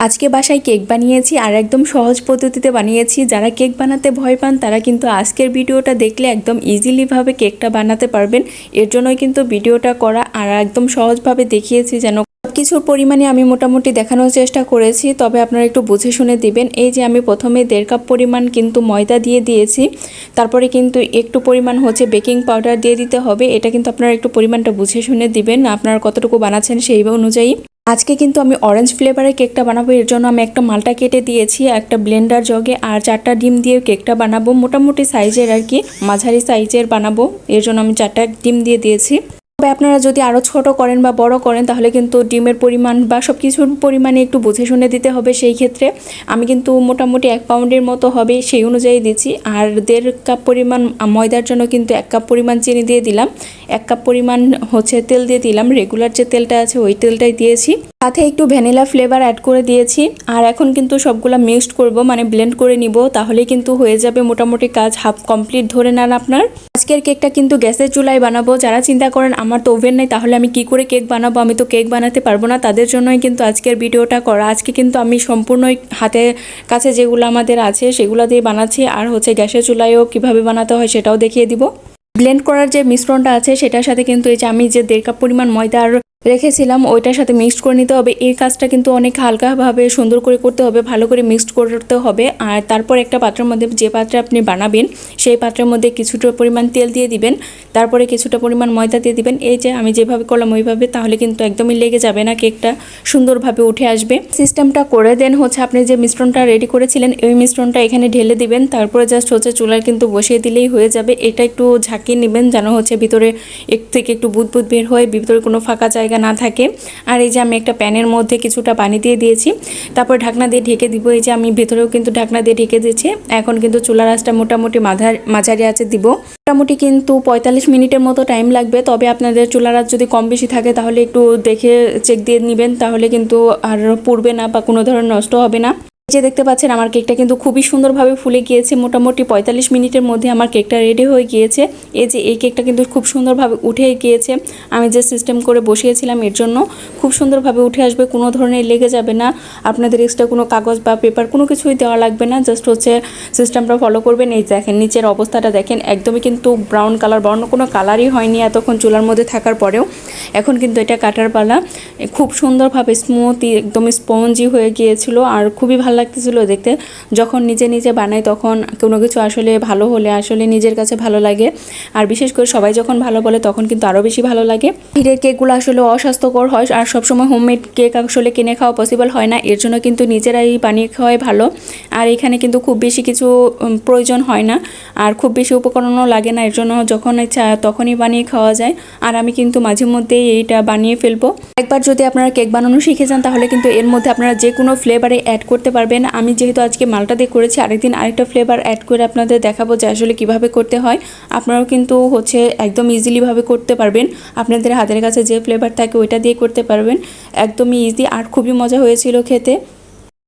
আজকে বাসায় কেক বানিয়েছি আর একদম সহজ পদ্ধতিতে বানিয়েছি। যারা কেক বানাতে ভয় পান, তারা কিন্তু আজকের ভিডিওটা দেখলে একদম ইজিলিভাবে কেকটা বানাতে পারবেন। এর জন্যই কিন্তু ভিডিওটা করা আর একদম সহজভাবে দেখিয়েছি যেন কিছুর পরিমাণে আমি মোটামুটি দেখানোর চেষ্টা করেছি। তবে আপনারা একটু বুঝে শুনে দিবেন, এই যে আমি প্রথমে দেড় কাপ পরিমাণ কিন্তু ময়দা দিয়ে দিয়েছি। তারপরে কিন্তু একটু পরিমাণ হচ্ছে বেকিং পাউডার দিয়ে দিতে হবে। এটা কিন্তু আপনারা একটু পরিমাণটা বুঝে শুনে দিবেন, আপনারা কতটুকু বানাচ্ছেন সেই অনুযায়ী। আজকে কিন্তু আমি অরেঞ্জ ফ্লেভারের কেকটা বানাবো। এর জন্য আমি একটা মালটা কেটে দিয়েছি, একটা ব্লেন্ডার জগে আর চারটা ডিম দিয়ে কেকটা বানাবো। মোটামুটি সাইজের আর কি, মাঝারি সাইজের বানাবো। এর জন্য আমি চারটা ডিম দিয়ে দিয়েছি। তবে আপনারা যদি আরও ছোট করেন বা বড় করেন, তাহলে কিন্তু ডিমের পরিমাণ বা সব কিছুর পরিমাণে একটু বুঝে শুনে দিতে হবে সেই ক্ষেত্রে। আমি কিন্তু মোটামুটি এক পাউন্ডের মতো হবে সেই অনুযায়ী দিচ্ছি। আর দেড় কাপ পরিমাণ ময়দার জন্য কিন্তু এক কাপ পরিমাণ চিনি দিয়ে দিলাম। এক কাপ পরিমাণ হচ্ছে তেল দিয়ে দিলাম। রেগুলার যে তেলটা আছে, ওই তেলটাই দিয়েছি। সাথে একটু ভ্যানিলা ফ্লেভার অ্যাড করে দিয়েছি। আর এখন কিন্তু সবগুলো মিক্সড করব মানে ব্লেন্ড করে নিব, তাহলেই কিন্তু হয়ে যাবে মোটামুটি কাজ হাফ কমপ্লিট ধরে নেন আপনার। আজকের কেকটা কিন্তু গ্যাসের চুলায় বানাবো। যারা চিন্তা করেন আমার তো ওভেন নেই, তাহলে আমি কি করে কেক বানাবো? আমি তো কেক বানাতে পারব না, তাদের জন্যই কিন্তু আজকের ভিডিওটা করা। আজকে কিন্তু আমি সম্পূর্ণই হাতে কাছে যেগুলো আমাদের আছে, সেগুলো দিয়ে বানাচ্ছি। আর হচ্ছে গ্যাসের চুলায়ও কীভাবে বানাতে হয় সেটাও দেখিয়ে দিব। ব্লেন্ড করার যে মিশ্রণটা আছে, সেটার সাথে কিন্তু এই যে আমি যে দেড় কাপ পরিমাণ ময়দা আর রেখেছিলাম, ওইটার সাথে মিক্সড করে নিতে হবে। এই কাজটা কিন্তু অনেক হালকাভাবে সুন্দর করে করতে হবে, ভালো করে মিক্সড করতে হবে। আর তারপর একটা পাত্রের মধ্যে যে পাত্রে আপনি বানাবেন, সেই পাত্রের মধ্যে কিছুটা পরিমাণ তেল দিয়ে দিবেন। তারপরে কিছুটা পরিমাণ ময়দা দিয়ে দিবেন। এই যে আমি যেভাবে করলাম ওইভাবে, তাহলে কিন্তু একদমই লেগে যাবে না, কেকটা সুন্দরভাবে উঠে আসবে। সিস্টেমটা করে দেন হচ্ছে আপনি যে মিশ্রণটা রেডি করেছিলেন, ওই মিশ্রণটা এখানে ঢেলে দিবেন। তারপরে জাস্ট হচ্ছে চুলার কিন্তু বসিয়ে দিলেই হয়ে যাবে। এটা একটু ঝাঁকিয়ে নেবেন যেন হচ্ছে ভিতরে এক থেকে একটু বুদবুদ বের হয়, ভিতরে কোনো ফাঁকা না থাকে। আর এই যে আমি একটা প্যানের মধ্যে কিছুটা পানি দিয়ে দিয়েছি, তারপর ঢাকনা দিয়ে ঢেকে দিব। এই যে আমি ভেতরেও কিন্তু ঢাকনা দিয়ে ঢেকে দিয়েছি, এখন কিন্তু চুলা রাসটা মোটামুটি মাঝার মাঝারি আছে দিব। মোটামুটি কিন্তু পঁয়তাল্লিশ মিনিটের মতো টাইম লাগবে, তবে আপনাদের চুলা রাস যদি কম বেশি থাকে তাহলে একটু দেখে চেক দিয়ে নেবেন, তাহলে কিন্তু আর পুড়বে না বা কোনো ধরনের নষ্ট হবে না। যে দেখতে পাচ্ছেন, আমার কেকটা কিন্তু খুবই সুন্দরভাবে ফুলে গিয়েছে। মোটামুটি পঁয়তাল্লিশ মিনিটের মধ্যে আমার কেকটা রেডি হয়ে গিয়েছে। এই যে, এই কেকটা কিন্তু খুব সুন্দরভাবে উঠে গিয়েছে। আমি যে সিস্টেম করে বসিয়েছিলাম, এর জন্য খুব সুন্দরভাবে উঠে আসবে, কোনো ধরনের লেগে যাবে না। আপনাদের এক্সট্রা কোনো কাগজ বা পেপার কোনো কিছুই দেওয়া লাগবে না। জাস্ট হচ্ছে সিস্টেমটা ফলো করবেন। এই দেখেন, নিচের অবস্থাটা দেখেন, একদমই কিন্তু ব্রাউন কালার বর্ণ কোনো কালারই হয়নি এতক্ষণ চুলার মধ্যে থাকার পরেও। এখন কিন্তু এটা কাটার পালা। খুব সুন্দরভাবে স্মুথ একদম স্পঞ্জি হয়ে গিয়েছিল। আর খুবই ভালো লাগতেছিল দেখতে। যখন নিজে নিজে বানাই তখন কোনো কিছু আসলে ভালো হলে আসলে নিজের কাছে ভালো লাগে। আর বিশেষ করে সবাই যখন ভালো বলে তখন কিন্তু আরও বেশি ভালো লাগে। হিরের কেকগুলো আসলে অস্বাস্থ্যকর হয় আর সবসময় হোমমেড কেক আসলে কিনে খাওয়া পসিবল হয় না। এর জন্য কিন্তু নিজেরাই বানিয়ে খাওয়াই ভালো। আর এখানে কিন্তু খুব বেশি কিছু প্রয়োজন হয় না। আর খুব বেশি উপকরণও লাগে না। এর জন্য যখন ইচ্ছা তখনই বানিয়ে খাওয়া যায়। আর আমি কিন্তু মাঝে মধ্যেই এইটা বানিয়ে ফেলব। একবার যদি আপনারা কেক বানানো শিখে যান তাহলে কিন্তু এর মধ্যে আপনারা যে কোনো ফ্লেভারে অ্যাড করতে পারবেন। আমি যেহেতু আজকে মালটা দিয়ে করেছি, আরেকদিন আরেকটা ফ্লেভার অ্যাড করে আপনাদের দেখাবো যে আসলে কীভাবে করতে হয়। আপনারাও কিন্তু হচ্ছে একদম ইজিলিভাবে করতে পারবেন। আপনাদের হাতের কাছে যে ফ্লেভার থাকে ওইটা দিয়ে করতে পারবেন। একদমই ইজি আর খুবই মজা হয়েছিল খেতে।